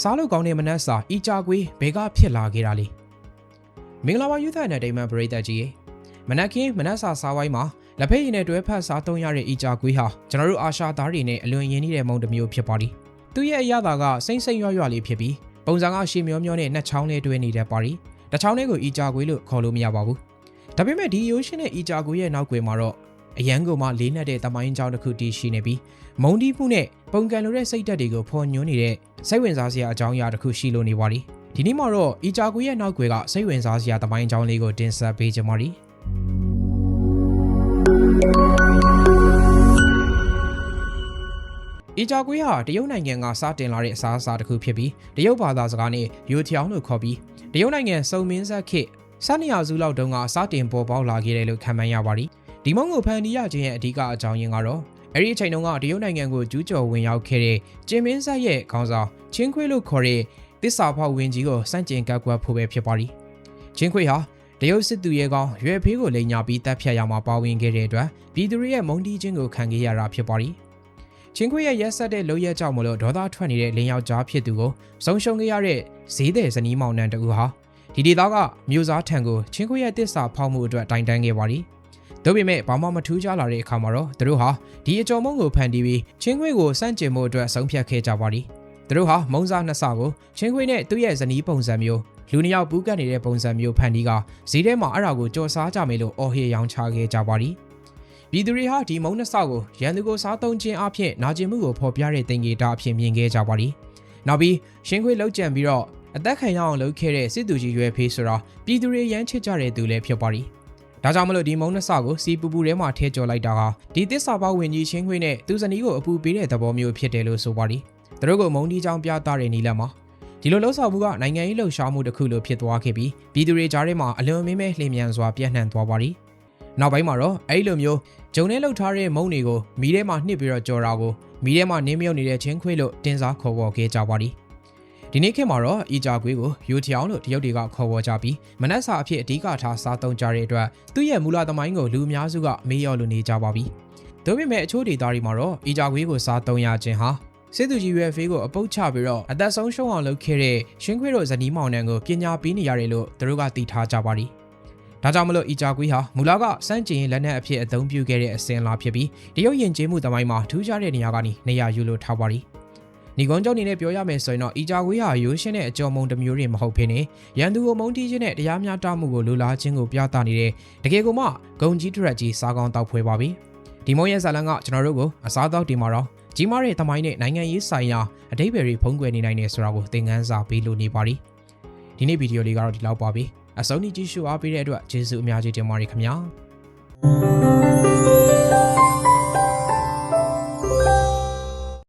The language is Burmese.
စားလို့ကောင်းတဲ့မနက်စာအီကြာကွေးဘဲကဖြစ်လာခဲ့တာလေမင်္ဂလာပါယူသန်တဲ့ဒိမန်ပရိသတ်ကြီးရေမနက်ခင်းမနက်စာစားဝိုင်းမှာလက်ဖက်ရည်နဲ့တွဲဖက်စားသုံးရတဲ့အီကြာကွေးဟာကျွန်တော်တို့အာရှသားတွေနဲ့အလွန်ရင်းနှီးတဲ့မုံတစ်မျိုးဖြစ်ပါသည်သူ့ရဲ့အရသာကစိမ့်စိမ့်ရွရွလေးဖြစ်ပြီးပုံစံကရှည်မျောမျောနဲ့နှစ်ချောင်းနဲ့တွဲနေတဲ့ပါရီတစ်ချောင်းလေးကိုအီကြာကွေးလို့ခေါ်လို့မရပါဘူးဒါပေမဲ့ဒီရိုးရှင်းတဲ့အီကြာကွေးရဲ့နောက်ွယ်မှာတော့ အရန်ကိုမှလေးနက်တဲ့တမိုင်းကြောင်းတစ်ခုတည်ရှိနေပြီးမုံတီးမှုနဲ့ပုံကန်လိုတဲ့စိတ်ဓာတ်တွေကိုဖော်ညွှန်းနေတဲ့စိတ်ဝင်စားစရာအကြောင်းအရာတစ်ခုရှိလို့နေပါသည်ဒီနေ့မှာတော့အီကြာကွေးရဲ့နောက်ွယ်ကစိတ်ဝင်စားစရာတမိုင်းကြောင်းလေးကိုတင်ဆက်ပေးကြပါမယ်အီဂျာကွေးဟာတရုတ်နိုင်ငံကစတင်လာတဲ့အစားအစာတစ်ခုဖြစ်ပြီးတရုတ်ဘာသာစကားနဲ့ယူချောင်းလို့ခေါ်ပြီးတရုတ်နိုင်ငံစုံမင်းဆက်ခေတ်စနေရစုလောက်တုန်းကစတင်ပေါ်ပေါက်လာခဲ့တယ်လို့ခံမှန်းရပါတယ်။ ဒီမုံကိုဖန်တီးရခြင်းရဲ့အဓိကအကြောင်းရင်းကတော့အဲ့ဒီအချိန်တုန်းကတရုတ်နိုင်ငံကိုကျူးကျော်ဝင်ရောက်ခဲ့တဲ့ကျင်းမင်းဆက်ရဲ့ခေါင်းဆောင်ချင်းခွေးလို့ခေါ်တဲ့တစ္ဆာဖောက်ဝင်ကြီးကိုစန့်ကျင်ကပ်ကွက်ဖို့ပဲဖြစ်ပါတယ်။ချင်းခွေးဟာတရုတ်စစ်သူရဲကောင်းရွယ်ဖေးကိုလိန်ညာပြီးတပ်ဖြတ်ရမှာပါဝင်ခဲ့တဲ့အတွက်ပြည်သူတွေရဲ့မုံတီးခြင်းကိုခံခဲ့ရတာဖြစ်ပါတယ်။ချင်းခွေးရဲ့ရက်ဆက်တဲ့လုံရက်ကြောင့်မလို့ဒေါသထွက်နေတဲ့လင်းယောက်ကြားဖြစ်သူကိုဆုံးရှုံးခဲ့ရတဲ့ဈေးတဲ့ဇနီးမောင်နှံတူဟာဒီဒေသကမြို့သားထံကိုချင်းခွေးရဲ့တစ္ဆာဖောက်မှုအတွက်တိုင်တန်းခဲ့ပါတယ်။ ဒါပေမဲ့ဘာမှမထူးခြားလာတဲ့အခါမှာတော့သူတို့ဟာဒီအကြော်မုံကိုဖန်တီးပြီးချင်းခွေးကိုစန့်ကျင်မှုအတွက်ဆုံးဖြတ်ခဲ့ကြပါတယ်။သူတို့ဟာမုံစားနှစ်ဆကိုချင်းခွေးနဲ့သူ့ရဲ့ဇနီးပုံစံမျိုးလူနှစ်ယောက်ပူးကပ်နေတဲ့ပုံစံမျိုးဖန်တီးကဈေးထဲမှာအဲ့ဒါကိုကြော်စားကြမယ်လို့အော်ဟေရောင်းချခဲ့ကြပါသည်ပြည်သူတွေဟာဒီမုံနှစ်ဆကိုရန်သူကိုစားသုံးခြင်းအဖြစ်နာကျင်မှုကိုဖော်ပြတဲ့တင်ကြေတာအဖြစ်မြင်ခဲ့ကြပါသည်နောက်ပြီးရှင်းခွေးလောက်ကြံပြီးတော့အသက်ခံရအောင်လုပ်ခဲ့တဲ့စစ်သူကြီးရွယ်ဖေးဆိုတာပြည်သူတွေရမ်းချစ်ကြတဲ့သူလည်းဖြစ်ပါသည် ဒါကြောင့်မလို့ဒီမုံနှစ်ဆကိုစီပူပူထဲမှာထဲကျော်လိုက်တာဟာဒီတစ္ဆာပေါဝင်ကြီးချင်းခွေးနဲ့သူဇနီးကိုအပူပေးတဲ့သဘောမျိုးဖြစ်တယ်လို့ဆိုပါသည်သူတို့ကမုံဒီချောင်းပြသတဲ့နီလန်မှာဒီလိုလှုပ်ဆောင်မှုကနိုင်ငံရေးလှုပ်ရှားမှုတစ်ခုလိုဖြစ်သွားခဲ့ပြီးပြည်သူတွေကြားထဲမှာအလွန်မင်းမဲလှည့်မြန်စွာပြန့်နှံ့သွားပါသည်နောက်ပိုင်းမှာတော့အဲ့လိုမျိုးဂျုံနဲ့လှုပ်ထားတဲ့မုံတွေကိုမီးထဲမှာနှစ်ပြီးတော့ကြော်တာကိုမီးထဲမှာနင်းမြုပ်နေတဲ့ချင်းခွေးလို့တင်စားခေါ်ဝေါ်ခဲ့ကြပါသည် ဒီနေ့ခေတ်မှာတော့အီဂျာကွေးကိုယူချောင်းလို့တရုတ်တွေကခေါ်ဝေါ်ကြပြီးမနက်စာအဖြစ်အဓိကထားစားသုံးကြတဲ့အတွက်သူ့ရဲ့မူလသမိုင်းကိုလူအများစုကမေးလျော်လို့နေကြပါပြီ။ဒါပေမဲ့အချို့ဒေသတွေမှာတော့အီဂျာကွေးကိုစားသုံးရခြင်းဟာစစ်သူကြီးရွယ်ဖေးကိုအပုတ်ချပြီးတော့အသက်ဆုံးရှုံးအောင်လုပ်ခဲ့တဲ့ရှင်းခွေးတို့ဇနီးမောင်နှံကိုပညာပေးနေရတယ်လို့သူတို့ကသိထားကြပါသည်။ဒါကြောင့်မလို့အီဂျာကွေးဟာမူလကစန့်ကျင်လက်နက်အဖြစ်အသုံးပြုခဲ့တဲ့အစဉ်လာဖြစ်ပြီးတရုတ်ယဉ်ကျေးမှုသမိုင်းမှာထူးခြားတဲ့နေရာကနေနေရာယူလို့ထားပါသည်။ ညီကုန်းကျောင်းနေနဲ့ပြောရမယ်ဆိုရင်တော့အီဂျာကွေးဟာရိုးရှင်းတဲ့အကျော်မုံတစ်မျိုးတွေမဟုတ်ဖြစ်နေရန်သူကိုမုံတီးခြင်းနဲ့တရားမျှတမှုကိုလိုလားခြင်းကိုပြသနေတဲ့တကယ်ကိုမှဂုံကြီးဒရက်ကြီးစားကောင်းတောက်ဖွဲပါပြီ။ဒီမုံရဲ့ဇာလန်ကကျွန်တော်တို့ကိုအစားတောက်ဒီမှာတော့ကြီးမားတဲ့သမိုင်းနဲ့နိုင်ငံရေးဆိုင်ရာအတိတ်တွေဖုံးကွယ်နေနိုင်တယ်ဆိုတာကိုသင်ခန်းစာပေးလို့နေပါသည်ဒီနေ့ဗီဒီယိုလေးကတော့ဒီလောက်ပါပဲအဆုံးထိကြည့်ရှုအားပေးတဲ့အတွက်ကျေးဇူးအများကြီးတင်ပါတယ်ခင်ဗျာ